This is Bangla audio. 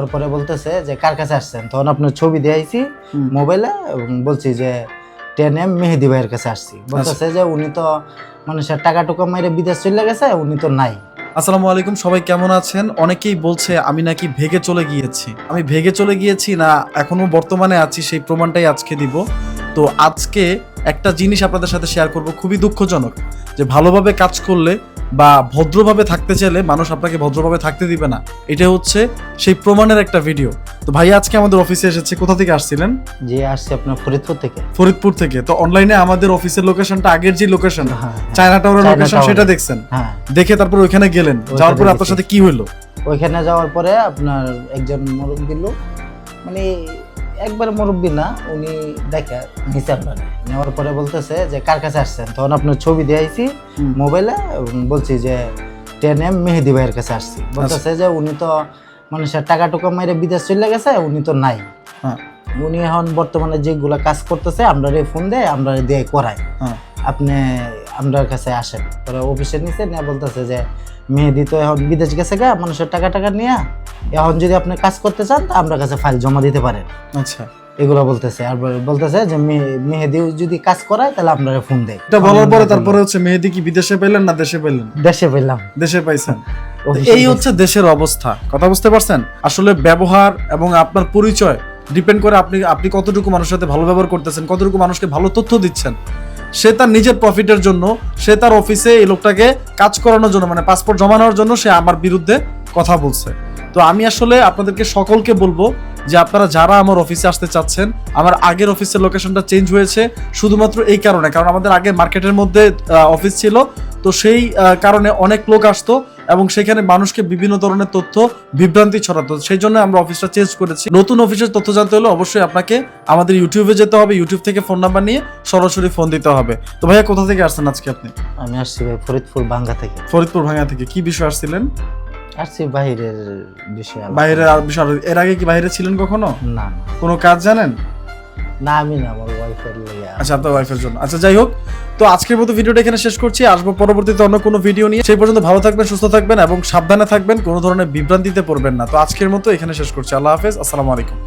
তারপরে বলতেছে যে কার কাছে আসছেন? তখন আপনার ছবি দিয়েছি মোবাইলে এবং বলছি যে টেন এম মেহেদি ভাইয়ের কাছে আসছি। বলতেছে যে উনি তো মানুষের টাকা টুকা মাইরে বিদেশ চলে গেছে উনি তো নাই। আসসালামু আলাইকুম সবাই কেমন আছেন? অনেকেই বলছে আমি নাকি ভেগে চলে গিয়েছি। আমি ভেগে চলে গিয়েছি না এখনও বর্তমানে আছি সেই প্রমাণটাই আজকে দিব। তো আজকে একটা জিনিস আপনাদের সাথে শেয়ার করব খুবই দুঃখজনক। যে ভালোভাবে কাজ করলে বা ভদ্রভাবে থাকতে চাইলে মানুষ আপনাকে ভদ্রভাবে থাকতে দিবে না। এটা হচ্ছে সেই প্রমাণের একটা ভিডিও তো ভাই আজকে আমাদের অফিসে এসেছে কোথা থেকে আসছিলেন? যে আসছে আপনার ফরিদপুর থেকে। ফরিদপুর থেকে। তো অনলাইনে আমাদের অফিসের লোকেশনটা আগের যে লোকেশন চায়না টাওয়ারের লোকেশন সেটা দেখছেন? হ্যাঁ। দেখে তারপর ওইখানে গেলেন। যাওয়ার পরে আপনার সাথে কি হইল? ওইখানে যাওয়ার পরে আপনার একজন মুরব্বী লোক মানে একবার মুরব্বী না উনি দেখে নিচে আপনার নেওয়ার পরে বলতেছে যে কার কাছে আসছেন তখন আপনার ছবি দিয়েছি হুম। মোবাইলে বলছি যে টেন এম মেহেদি ভাইয়ের কাছে আসছি বলতেছে যে উনি তো মানুষের টাকা টুকা মাইরে বিদেশ চলে গেছে উনি তো নাই হ্যাঁ। উনি এখন বর্তমানে যেগুলো কাজ করতেছে আমরা ফোন দেয় আমরা দিয়ে করাই হ্যাঁ। আপনি আমরার কাছে আসেন পরে অফিসে নিচে নিয়ে বলতেছে যে মেহেদি তো এখন বিদেশ গেছে গা মানুষের টাকা টাকা নিয়ে এখন যদি আপনি কাজ করতে চান তা আমরা কাছে ফাইল জমা দিতে পারেন। আচ্ছা। এগুলো বলতেছে আর বলতেছে যে মেহেদি যদি কাজ করায় তাহলে আপনারা ফোন দেয়। এটা বলার পরে তারপরে হচ্ছে মেহেদি কি বিদেশে পেলেন না দেশে পেলেন দেশে পেলাম দেশে পাইছেন। এই হচ্ছে দেশের অবস্থা। কথা বুঝতে পারছেন? আসলে ব্যবহার এবং আপনার পরিচয় ডিপেন্ড করে আপনি আপনি কতটুকু মানুষের সাথে ভালো ব্যবহার করতেছেন কতটুকু মানুষকে ভালো তথ্য দিচ্ছেন। সে তার নিজের প্রফিটের জন্য, সে তার অফিসে এই লোকটাকে কাজ করানোর জন্য মানে পাসপোর্ট জমানোর জন্য সে আমার বিরুদ্ধে কথা বলছে। তো আমি আসলে আপনাদেরকে সকলকে বলব যে আপনারা যারা আমার অফিসে আসতে চাচ্ছেন, আমার আগের অফিসের লোকেশনটা চেঞ্জ হয়েছে শুধুমাত্র এই কারণে। কারণ আমাদের আগে মার্কেটের মধ্যে অফিস ছিল, তো সেই কারণে অনেক লোক আসতো এবং সেখানে মানুষকে বিভিন্ন ধরনের তথ্য বিভ্রান্তি ছড়াতো। সেই জন্য আমরা অফিসটা চেঞ্জ করেছি। নতুন অফিসের তথ্য জানতে হলে অবশ্যই আপনাকে আমাদের ইউটিউবে যেতে হবে। ইউটিউব থেকে ফোন নাম্বার নিয়ে সরাসরি ফোন দিতে হবে। তো ভাইয়া কোথা থেকে আসছেন আজকে আপনি? আমি আসছি ভাই ফরিদপুর ভাঙ্গা থেকে। ফরিদপুর ভাঙ্গা থেকে। কি বিষয় আসছিলেন? আসছি বাইরের বিষয়ে আলাপ। বাইরে আর বিষয় এর আগে কি বাইরে ছিলেন কখনো? না না। কোনো কাজ জানেন? না আমি না আমার আচ্ছা আপনার ওয়াইফের জন্য। আচ্ছা যাই হোক, তো আজকের মতো ভিডিওটা এখানে শেষ করছি। আসব পরবর্তীতে অন্য কোনো ভিডিও নিয়ে। সেই পর্যন্ত ভালো থাকবেন, সুস্থ থাকবেন এবং সাবধানে থাকবেন। কোনো ধরনের বিভ্রান্তিতে পড়বেন না। তো আজকের মতো এখানে শেষ করছি। আল্লাহ হাফেজ। আসসালামু আলাইকুম।